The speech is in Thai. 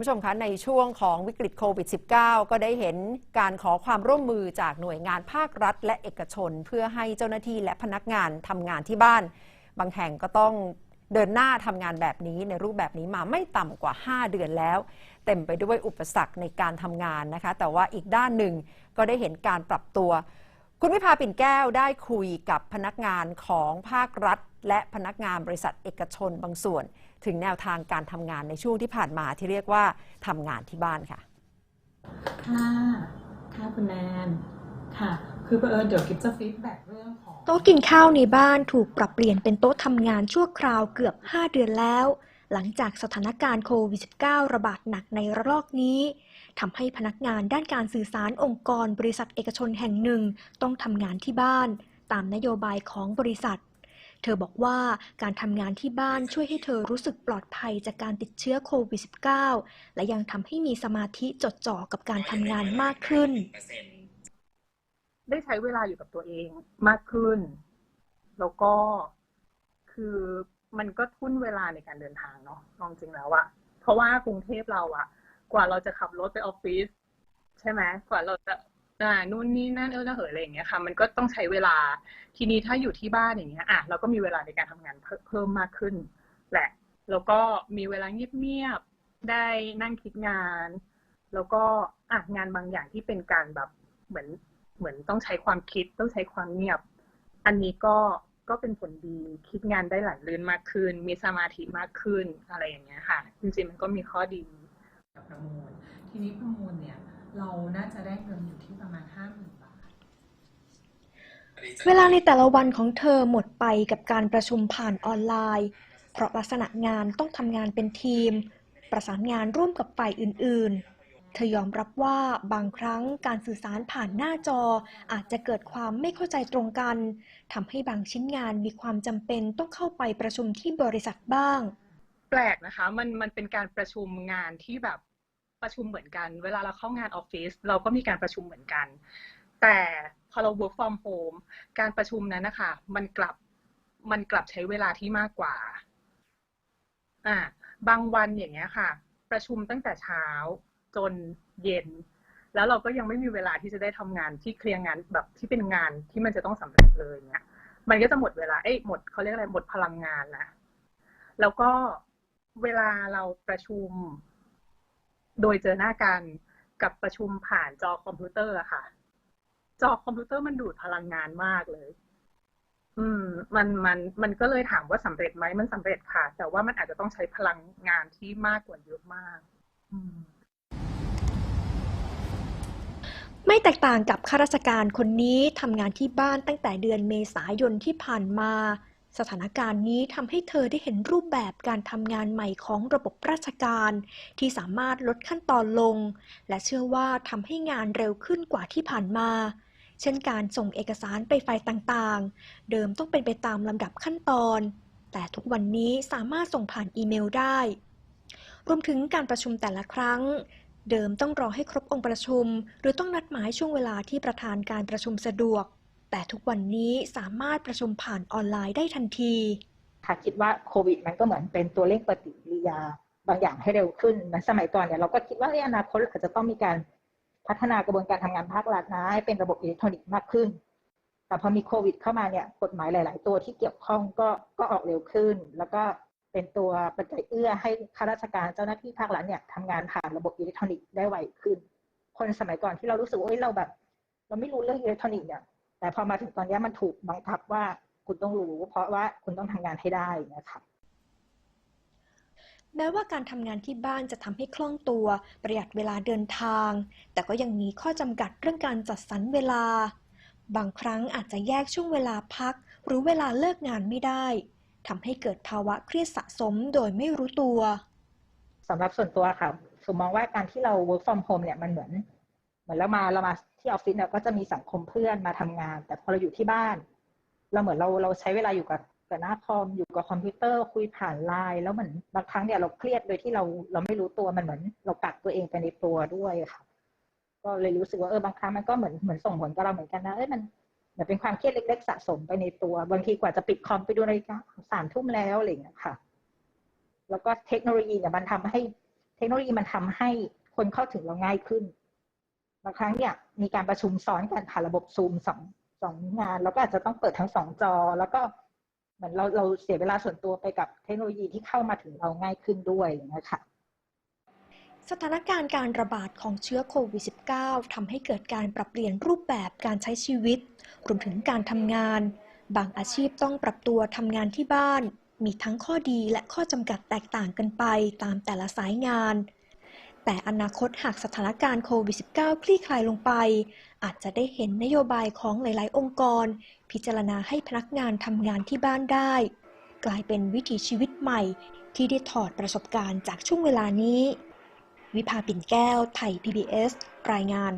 ผู้ชมคะในช่วงของวิกฤตโควิด -19 ก็ได้เห็นการขอความร่วมมือจากหน่วยงานภาครัฐ และเอกชน เพื่อให้เจ้าหน้าที่และพนักงานทำงานที่บ้าน บางแห่งก็ต้องเดินหน้าทำงานแบบนี้ในรูปแบบนี้มาไม่ต่ำกว่า 5 เดือนแล้ว เต็มไปด้วยอุปสรรคในการทำงานนะคะ แต่ว่าอีกด้านหนึ่งก็ได้เห็นการปรับตัว คุณวิภาปิ่นแก้วได้คุยกับพนักงานของภาครัฐ และพนักงานบริษัทเอกชนบางส่วน ถึงแนวทางการทำงานในช่วงที่ผ่านมาที่เรียกว่าทำงานที่บ้านค่ะ ค่ะค่ะคุณแนนค่ะคือเผอิญเดี๋ยวกิฟจะฟีดแบ็กเรื่องของโต๊ะกินข้าวในบ้านถูกปรับเปลี่ยนเป็นโต๊ะทำงานชั่วคราวเกือบ 5 เดือนแล้ว หลังจากสถานการณ์โควิด -19 ระบาดหนักในระลอกนี้ทำให้พนักงานด้านการสื่อสารองค์กรบริษัทเอกชนแห่งหนึ่งต้องทำงานที่บ้าน ตามนโยบายของบริษัท เธอบอกว่าการทำงานที่บ้านช่วยให้เธอรู้สึกปลอดภัยจากการติดเชื้อโควิด -19 และยังทำให้มีสมาธิจดจ่อกับการทำงานมากขึ้น ได้ใช้เวลาอยู่กับตัวเองมากขึ้น แล้วก็คือ มันก็ทุ่นเวลาในการเดินทางเนาะลองจริงแล้วอะเพราะว่ากรุงเทพเราอะกว่าเราจะขับรถไปออฟฟิศใช่ไหมกว่าเราจะอ่านู่นนี่นั่นเออระเหยอะไรอย่างเงี้ยค่ะ มันก็ต้องใช้เวลาทีนี้ถ้าอยู่ที่บ้านอย่างเงี้ยอะเราก็มีเวลาในการทำงานเพิ่มเพิ่มมากขึ้นแหละ แล้วก็มีเวลาเงียบๆได้นั่งคิดงาน แล้วก็อะงานบางอย่างที่เป็นการแบบเหมือนเหมือนต้องใช้ความคิดต้องใช้ความเงียบ อันนี้ก็ ก็เป็นผลดีคิดงานได้ไหลลื่นมากขึ้น มีสมาธิมากขึ้นอะไรอย่างเงี้ยค่ะ จริงๆมันก็มีข้อดีกับประมูล ทีนี้ประมูลเนี่ย เราน่าจะได้เงินอยู่ที่ประมาณห้าหมื่นบาท เวลาในแต่ละวันของเธอหมดไปกับการประชุมผ่านออนไลน์ เพราะลักษณะงานต้องทำงานเป็นทีม ประสานงานร่วมกับฝ่ายอื่น ๆ เธอยอมรับว่าบางครั้งการสื่อสารผ่านหน้าจออาจจะเกิดความไม่เข้าใจตรงกันทำให้บางชิ้นงานมีความจำเป็นต้องเข้าไปประชุมที่บริษัทบ้าง แปลกนะคะ มันมันเป็นการประชุมงานที่แบบประชุมเหมือนกัน เวลาเราเข้างานออฟฟิศเราก็มีการประชุมเหมือนกัน แต่พอเรา work from home การประชุมนั้นนะคะ มันกลับมันกลับใช้เวลาที่มากกว่า อ่า บางวันอย่างเงี้ยค่ะ ประชุมตั้งแต่เช้า จนเย็น แล้วเราก็ยังไม่มีเวลาที่จะได้ทำงานที่เคลียร์งานแบบที่เป็นงานที่มันจะต้องสำเร็จเลยเนี่ย มันก็จะหมดเวลาเอ้ยหมดเขาเรียกอะไรหมดพลังงานนะแล้วก็เวลาเราประชุม โดยเจอหน้ากันกับประชุมผ่านจอคอมพิวเตอร์อะค่ะ จอคอมพิวเตอร์มันดูดพลังงานมากเลย อืม มันมันมันก็เลยถามว่าสำเร็จไหมมันสำเร็จค่ะ แต่ว่ามันอาจจะต้องใช้พลังงานที่มากกว่าเยอะมาก อืม ไม่แตกต่างกับข้าราชการคนนี้ทำงานที่บ้านตั้งแต่เดือนเมษายนที่ผ่านมา สถานการณ์นี้ทำให้เธอได้เห็นรูปแบบการทำงานใหม่ของระบบราชการ ที่สามารถลดขั้นตอนลง และเชื่อว่าทำให้งานเร็วขึ้นกว่าที่ผ่านมา เช่นการส่งเอกสารไปฝ่ายต่างๆ เดิมต้องเป็นไปตามลำดับขั้นตอน แต่ทุกวันนี้สามารถส่งผ่านอีเมลได้ รวมถึงการประชุมแต่ละครั้ง เดิมต้องรอให้ครบองค์ประชุม หรือต้องนัดหมายช่วงเวลาที่ประธานการประชุมสะดวก แต่ทุกวันนี้สามารถประชุมผ่านออนไลน์ได้ทันทีค่ะคิดว่าโควิด มันก็เหมือนเป็นตัวเร่งปฏิกิริยาบางอย่างให้เร็วขึ้นนะสมัยก่อนเนี่ยเราก็คิดว่าในอนาคตอาจจะต้องมีการพัฒนากระบวนการทำงานภาครัฐนะให้เป็นระบบอิเล็กทรอนิกส์มากขึ้น แต่พอมีโควิด เข้ามาเนี่ยกฎหมายหลาย ๆ ตัวที่เกี่ยวข้องก็ก็ออกเร็วขึ้น แล้วก็ เป็นตัวปัจจัยเอื้อให้ข้าราชการเจ้าหน้าที่ภาครัฐเนี่ยทำงานผ่านระบบอิเล็กทรอนิกส์ได้ไวขึ้น คนสมัยก่อนที่เรารู้สึกว่าเราแบบ เราไม่รู้เรื่องอิเล็กทรอนิกส์เนี่ยแต่พอมาถึงตอนนี้มันถูกบังคับว่าคุณต้องรู้ เพราะว่าคุณต้องทำงานให้ได้นะคะแม้ว่าการทำงานที่บ้านจะทำให้คล่องตัว ประหยัดเวลาเดินทาง แต่ก็ยังมีข้อจำกัดเรื่องการจัดสรรเวลา บางครั้งอาจจะแยกช่วงเวลาพัก หรือเวลาเลิกงานไม่ได้ ทำให้เกิดภาวะเครียดสะสมโดยไม่รู้ตัวสำหรับส่วนตัวค่ะสมมองว่าการที่เรา work from home เนี่ยมันเหมือนเหมือนเรามาเรามาที่ออฟฟิศเนี่ยก็จะมีสังคมเพื่อนมาทำงาน แต่พอเราอยู่ที่บ้าน เราเหมือนเราเราใช้เวลาอยู่กับกับหน้าคอมอยู่กับคอมพิวเตอร์คุยผ่านไลน์แล้วเหมือนบางครั้งเนี่ยเราเครียดโดยที่เราเราไม่รู้ตัวมันเหมือน เรากักตัวเองไปในตัวด้วยค่ะ ก็เลยรู้สึกว่าเออบางครั้งมันก็เหมือนเหมือนส่งผลกับเราเหมือนกันนะเอ้ยมัน เหมือนเป็นความเครียดเล็ก ๆ สะสมไปในตัว บางทีกว่าจะปิดคอมไปดูนาฬิกาสามทุ่มแล้วอะไรอย่างเงี้ยค่ะ แล้วก็เทคโนโลยีเนี่ยมันทำให้ เทคโนโลยีมันทำให้คนเข้าถึงเราง่ายขึ้นบางครั้งเนี่ยมีการประชุมซ้อนกันผ่านระบบซูมสองสองงาน แล้วก็อาจจะต้องเปิดทั้งสองจอ แล้วก็เหมือนเราเราเสียเวลาส่วนตัวไปกับเทคโนโลยีที่เข้ามาถึงเราง่ายขึ้นด้วยนะคะ สถานการณ์การระบาดของเชื้อโควิด -19 ทำให้เกิดการปรับเปลี่ยนรูปแบบการใช้ชีวิต รวมถึงการทำงาน บางอาชีพต้องปรับตัวทำงานที่บ้าน มีทั้งข้อดีและข้อจำกัดแตกต่างกันไปตามแต่ละสายงาน แต่อนาคตหากสถานการณ์โควิด -19 คลี่คลายลงไป อาจจะได้เห็นนโยบายของหลาย ๆ องค์กร พิจารณาให้พนักงานทำงานที่บ้านได้ กลายเป็นวิถีชีวิตใหม่ ที่ได้ถอดประสบการณ์จากช่วงเวลานี้ วิภาปิ่นแก้ว ไทย PBS รายงาน